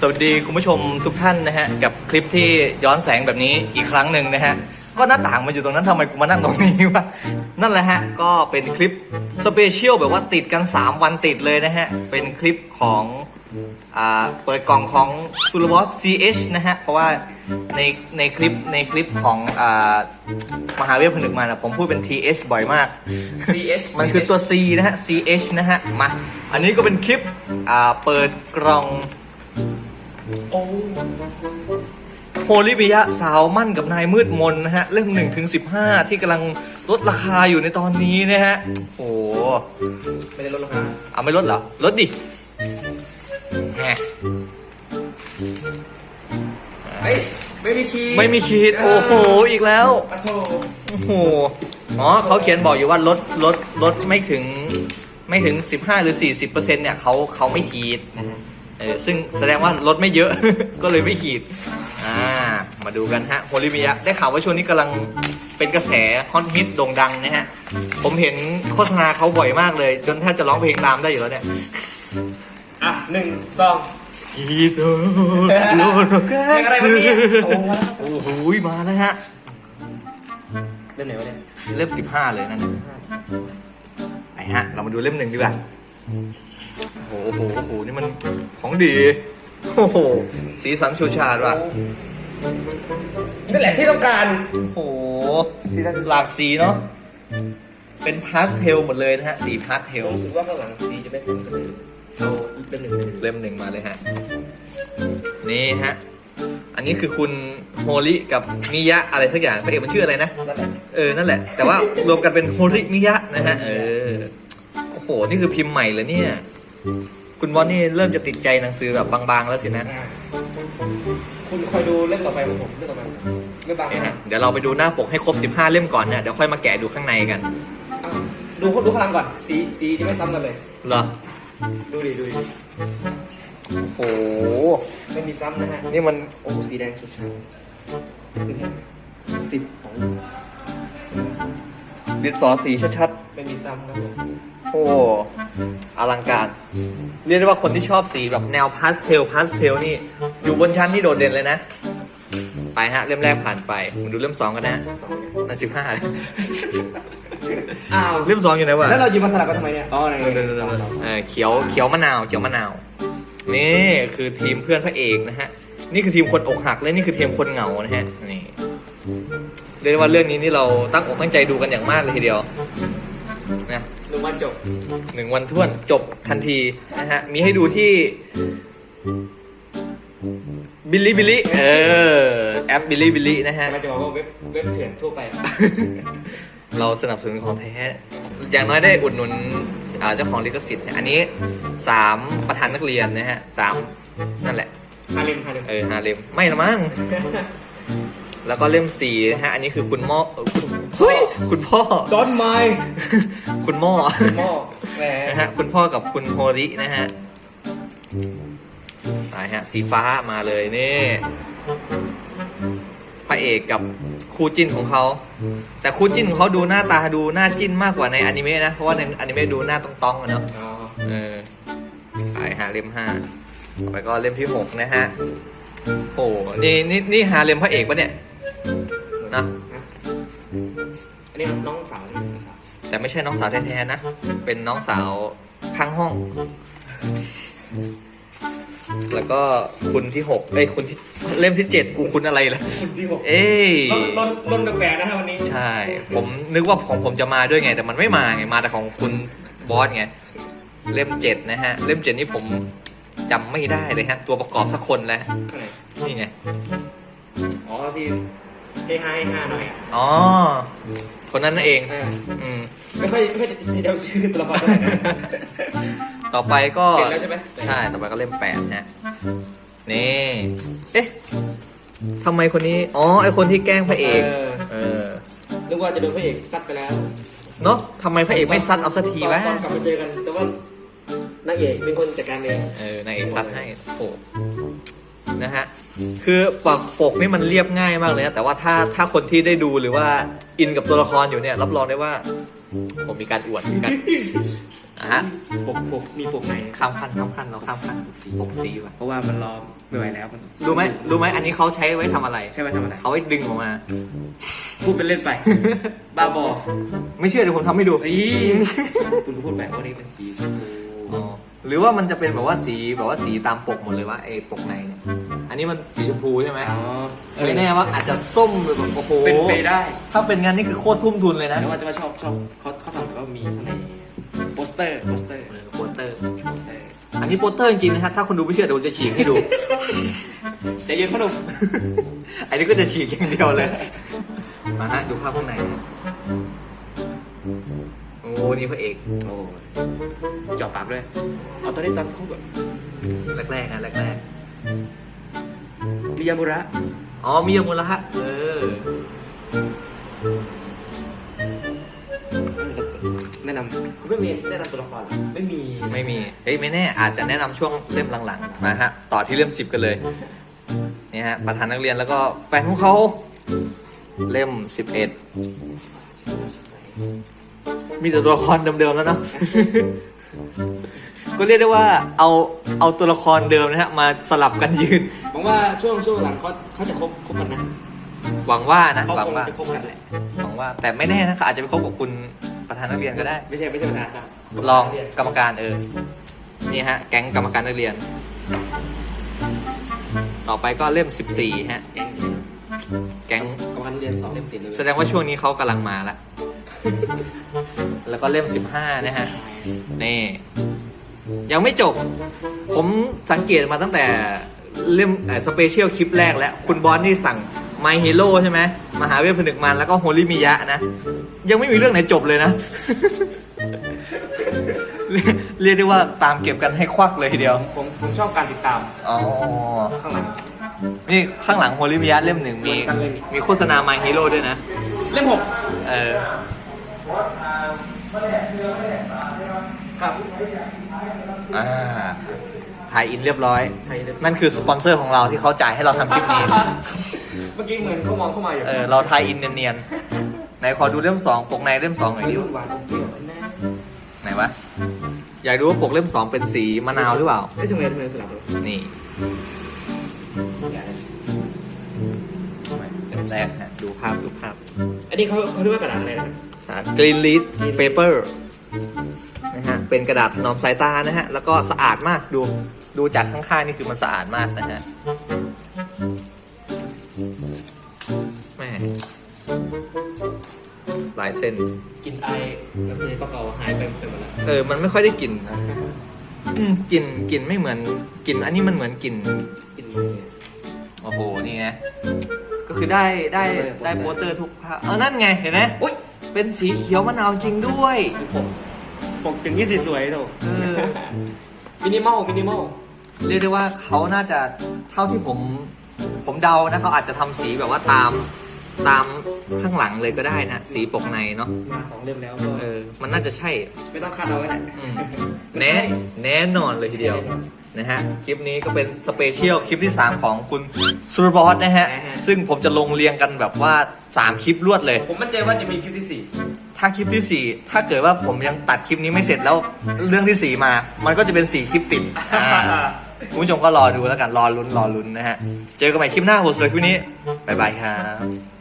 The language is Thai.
สวัสดีคุณผู้ชมทุกท่านนะฮะ กับคลิปที่ย้อนแสงแบบนี้อีกครั้งหนึ่งนะฮะ ก็หน้าต่างมันอยู่ตรงนั้นทำไมกูมานั่งตรงนี้วะนั่นแหละฮะ ก็เป็นคลิปสเปเชียลแบบว่าติดกัน 3 วันติดเลยนะฮะ เป็นคลิปของอ่าเปิดกล่องของ s u l a b o s CH นะฮะ เพราะว่าในในคลิปในคลิปของอ่ามหาวิทยาลัยผนึกมานะผมพูดเป็น TH บ่อยมาก CS มันคือตัว C นะฮะ CH นะฮะมาอันนี้ก็เป็นคลิปอ่าเปิดกล่อง โอ้โฮลิบิยะสาวมั่นกับนายมืดมนนะฮะ เล่มหนึ่งถึงสิบห้าที่กำลังลดราคาอยู่ในตอนนี้นะฮะ โอ้โหไม่ได้ลดราคาเอาไม่ลดเหรอ ลดดิแหมเฮ้ยไม่มีคีย์ไม่มีขีดโอ้โหอีกแล้ว ปะโถโอ้โหอ๋อเขาเขียนบอกอยู่ว่าลดลดลดไม่ถึงไม่ถึง 15 หรือ 40%เนี่ยเขาเขาไม่ขีด เออซึ่งแสดงว่าลดไม่เยอะ ก็เลยไม่ขีด อ่า มาดูกันฮะโฮลิมิยะได้ข่าวว่าช่วงนี้กำลังเป็นกระแสฮอตฮิตโด่งดังนะฮะ ผมเห็นโฆษณาเขาบ่อยมากเลย จนแทบจะร้องเพลงตามได้อยู่แล้วเนี่ย อะหนึ่งสองอีโตโลโนกะเพลงอะไรเมื่อกี้โอ้ว้าวโอ้โหมาแล้วฮะ เล่มไหนวะเนี่ยเล่มสิบห้าเลยนั่นน่ะไปฮะ เรามาดูเล่มหนึ่งดีกว่า โอ้โหโอ้โห นี่มันของดี โอ้โห สีสันชูชาดว่ะนี่แหละที่ต้องการ โอ้โห หลากสีเนาะ เป็นพาสเทลหมดเลยนะฮะ สีพาสเทล รู้สึกว่าข้างหลังสีจะไม่ซ้ำกันเลยเอาอีกเล่มหนึ่งไปเลยเล่มหนึ่งมาเลยฮะ นี่ฮะ อันนี้คือคุณโฮลิกับมิยะอะไรสักอย่างพระเอกมันชื่ออะไรนะ นั่นแหละ เออ นั่นแหละ แต่ว่ารวมกันเป็นโฮริมิยะนะฮะ เออโอ้โหนี่คือพิมพ์ใหม่เลยเนี่ย คุณบอลนี่เริ่มจะติดใจหนังสือแบบบางๆ แล้วสินะ อ่าคุณคอยดูเล่มต่อไปของผมเล่มต่อไปของผมไม่บางเนี่ยนะฮะเดี๋ยวเราไปดูหน้าปกให้ครบ 15 เล่มก่อนเนี่ยเดี๋ยวค่อยมาแกะดูข้างในกันอะดูดูข้างหลังก่อน สีสีจะไม่ซ้ำกันเลย เหรอดูดิดูดิโอ้โหไม่มีซ้ำนะฮะ นี่มันโอ้โหสีแดงสุดสิบของดินสอสีชัดไม่มีซ้ำครับผมๆ โอ้อลังการ เรียกได้ว่าคนที่ชอบสีแบบแนวพาสเทลพาสเทลนี่ อยู่บนชั้นที่โดดเด่นเลยนะ ไปฮะ เล่มแรกผ่านไปมาดูเล่มสองกันนะสองเนี่ยนั่นสิบห้าอ้าวเล่มสองอยู่ไหนวะแล้วเราหยิบมาสลับกันทำไมเนี่ยอ๋อในเออเขียวเขียวมะนาวเขียวมะนาวนี่คือทีมเพื่อนพระเอกนะฮะ นี่คือทีมคนอกหักและนี่คือทีมคนเหงานะฮะนี่เรียกได้ว่าเรื่องนี้นี่เราตั้งอกตั้งใจดูกันอย่างมากเลยทีเดียวนะหนึ่งวัน จบหนึ่งวันท่วนจบทันทีนะฮะ มีให้ดูที่บิลลี่บิลลี่เออ แอปบิลลี่บิลลี่นะฮะกำลังจะบอกว่าเว็บเว็บเถื่อนทั่วไป เราสนับสนุนของแท้ อย่างน้อยได้อุดหนุนอ่าเจ้าของลิขสิทธิ์เนี่ยอันนี้สามประธานนักเรียนนะฮะสามนั่นแหละฮาเลมฮาเลมเออหาเล่มไม่ละมั้งแล้วก็เล่มสี่นะฮะ อันนี้คือคุณหม่อเอ่อคุณเฮ้ย คุณพ่อดอนไมคุณหม่อหม้อแหมนะฮะคุณพ่อกับคุณโฮรินะฮะตายฮะสีฟ้ามาเลยนี่พระเอกกับคู่จิ้นของเขา แต่คู่จิ้นของเขาดูหน้าตาดูหน้าจิ้นมากกว่าในอนิเมะนะ เพราะว่าในอนิเมะดูหน้าต้องๆอะเนาะอ๋อเออไปฮะเล่มห้าต่อไปก็เล่มที่หกนะฮะโอ้นี่นี่นี่หาเล่มพระเอกปะเนี่ยนะอั นนี้น้องสาวนี่น้องสาวแต่ไม่ใช่น้องสาวแท้ๆนะ เป็นน้องสาวข้างห้อง แล้วก็คุณที่หกเอ้ยคุณที่เล่มที่เจ็ดกูคุณอะไรล่ะคุณที่หกเอ้ยลนลนแปลกๆนะฮะวันนี้ใช่ ผมนึกว่าของผมจะมาด้วยไง แต่มันไม่มาไง มาแต่ของคุณบอสไง เล่มเจ็ดนะฮะ เล่มเจ็ดนี่ผมจำไม่ได้เลยฮะ ตัวประกอบสักคนแล้วข้างไหนนี่ไง อ๋อที่ เฮฮาเฮฮาหน่อยอะอ๋อ คนนั้นนั่นเอง เอออืม ไม่ค่อยไม่ค่อยจะเดาชื่อตัวละครเท่าไหร่นะต่อไปก็เจ็ดแล้วใช่ไหมใช่ ต่อไปก็เล่มแปดนะ นี่ เอ๊ะทำไมคนนี้ อ๋อ ไอคนที่แกล้งพระเอก เออเออนึกว่าจะโดนพระเอกซัดไปแล้วเนาะทำไมพระเอกไม่ซัดเอาสักทีวะ ตอนกลับมาเจอกัน แต่ว่านางเอกเป็นคนจัดการเอง เออนายเอกซัดให้ โอ้ นะฮะคือปกปกนี่มันเรียบง่ายมากเลยนะแต่ว่าถ้าถ้าคนที่ได้ดูหรือว่าอินกับตัวละครอยู่เนี่ย รับรองได้ว่า ผมมีการอวดเหมือนกันอะฮะปกปกมีปกไหนข้ามขั้นข้ามขั้นเราข้ามขั้นปกสีว่ะเพราะว่ามันรอไม่ไหวแล้วมันรู้ไหมรู้ไหมอันนี้เขาใช้ไว้ทำอะไรใช่ไหมทำอะไรเขาไว้ดึงออกมา พูดเป็นเล่นไป บ้าบอไม่เชื่อเดี๋ยวผมทำให้ดูไอ้คุณพูดไปว่านี่เป็นสีชมพูอ๋อหรือว่ามันจะเป็นแบบว่าสีแบบว่าสีตามปกหมดเลยว่าไอ้ปกในเนี่ยอั นนี้มันสีชมพูใช่ไหมอ๋อไม่แน่ว่าอาจจะส้มหรือแบบโอ้โหเป็นไปได้ ถ้าเป็นงานนี่คือโคตรทุ่มทุนเลยนะแต่ว่าจะว่าชอบชอบเขาเขาทำแบบว่ามีข้างในโปสเตอร์โปสเตอร์เออโปสเตอร์โปสเตอร์ อันนี้โปสเตอร์จริงๆนะฮะถ้าคนดูไม่เชื่อเดี๋ยวผมจะฉีกให้ดูใจเย็นพ่อหนุ่มอันนี้ก็จะฉีกอย่างเดียวเลย มาฮะดูภาพข้างในนะโอ้นี่พระเอกโอ้จ่อปากด้วย เอาตอนนี้ตอนเขาแบบแรกๆนะแรก มิยามุระๆอ๋อมียมูลฮะเออแนะนำคุณไม่มีแนะนำตัวละครเหรอไม่มี ไม่มี เฮ้ยไม่แน่อาจจะแนะนำช่วงเล่มหลังๆมาฮะ ต่อที่เล่มสิบกันเลย นี่ฮะประธานนักเรียนแล้วก็แฟนของเขาเล่มสิบเอ็ดมีแต่ตัวละครเดิมๆแล้วเนาะ ก็เรียกได้ว่าเอาเอาตัวละครเดิมนะฮะมาสลับกันยืน ผมว่าช่วงช่วงหลังเขาเขาจะคบคบกันนะหวังว่านะเขาหวังคงว่าจะคบกันแหละ หวังว่า แต่ไม่แน่นะเขาอาจจะไปคบกับคุณประธานนักเรียนก็ได้ ไม่ใช่ไม่ใช่ปัญหาครับลองกรรมการเออ นี่ฮะ แก๊งกรรมการนักเรียน ต่อไปก็เล่ม 14 ฮะ แก๊งนี้แก๊งกำลังเรียนสองเล่มติดเลยแสดงว่าช่วงนี้เขากำลังมาละ แล้วก็เล่ม 15 นะฮะ นี่ ยังไม่จบ ผมสังเกตมาตั้งแต่เล่มสเปเชียลคลิปแรกแล้ว คุณบอลนี่สั่ง My Hero ใช่ไหมมหาเวทผนึกมันแล้วก็โฮลิมิยะนะ ยังไม่มีเรื่องไหนจบเลยนะเรียกเรียกได้ว่าตามเก็บกันให้ควักเลยทีเดียว ผมผมชอบการติดตาม อ๋อ ข้างหลัง นี่ข้างหลังโฮลิมิยะเล่มหนึ่งมี เหมือนกันเลยมีโฆษณา My Hero ด้วยนะ เล่มหกเออ ครับอ่าถ่ายอินเรียบร้อยไทยเล่มนั่นคือสปอนเซอร์ของเราที่เขาจ่ายให้เราทำคลิปนี้ เมื่อกี้เหมือนเขามองเข้ามาอยู่เออ เราถ่ายอินเนียนๆไหนขอดูเล่มสองปกในเล่มสองหน่อยดิหวานอมเปรี้ยวแน่ไหนวะ อยากดูว่าปกเล่มสองเป็นสีมะนาวหรือเปล่า เอ้ยทำไมทำไมสลับเลยนี่อย่าเลยเล่มแรกฮะดูภาพดูภาพ อันนี้เขาเขาเรียกว่ากระดาษอะไรนะครับ กรีนลีดเปเปอร์นะฮะเป็นกระดาษถนอมสายตานะฮะ แล้วก็สะอาดมากดูดูจากข้างๆนี่คือมันสะอาดมากนะฮะแม่ลายเส้นกลินไอหนังสือเก่าๆหายไปหมดแล้วเออ มันไม่ค่อยได้กลิ่นนะอืมกลิ่นกลิ่นไม่เหมือนกลิ่นอันนี้มันเหมือนกลิ่นกลินมือโอ้โหนี่ไงก็คือได้ได้ได้โปสเตอร์ทุกภาพเออนั่นไงเห็นไหมอุ้ย เป็นสีเขียวมะนาวจริงด้วย ผมปกถึงนี่สีสวยโถเออ มินิมอลมินิมอลเรียกได้ว่าเขาน่าจะเท่าที่ผมผมเดานะเขาอาจจะทำสีแบบว่าตามตามข้างหลังเลยก็ได้นะสีปกในเนาะมาสองเล่มแล้วก็เออมันน่าจะใช่ ไม่ต้องคาดเอาไว้แหละอืมแน่แน่นอนเลยทีเดียว นะฮะคลิปนี้ก็เป็นสเปเชียลคลิปที่ 3 ของคุณซูรบอสนะฮะ ซึ่งผมจะลงเรียงกันแบบว่า 3 คลิปรวดเลย ผมมั่นใจว่าจะมีคลิปที่สี่ ถ้าคลิปที่ 4 ถ้าเกิดว่าผมยังตัดคลิปนี้ไม่เสร็จแล้วเรื่องที่ 4 มา มันก็จะเป็น 4 คลิปติดอ่าคุณผู้ชมก็รอดูแล้วกันรอลุ้นรอลุ้นนะฮะ เจอกันใหม่คลิปหน้าผมสำหรับคลิปนี้บ๊ายบายครับ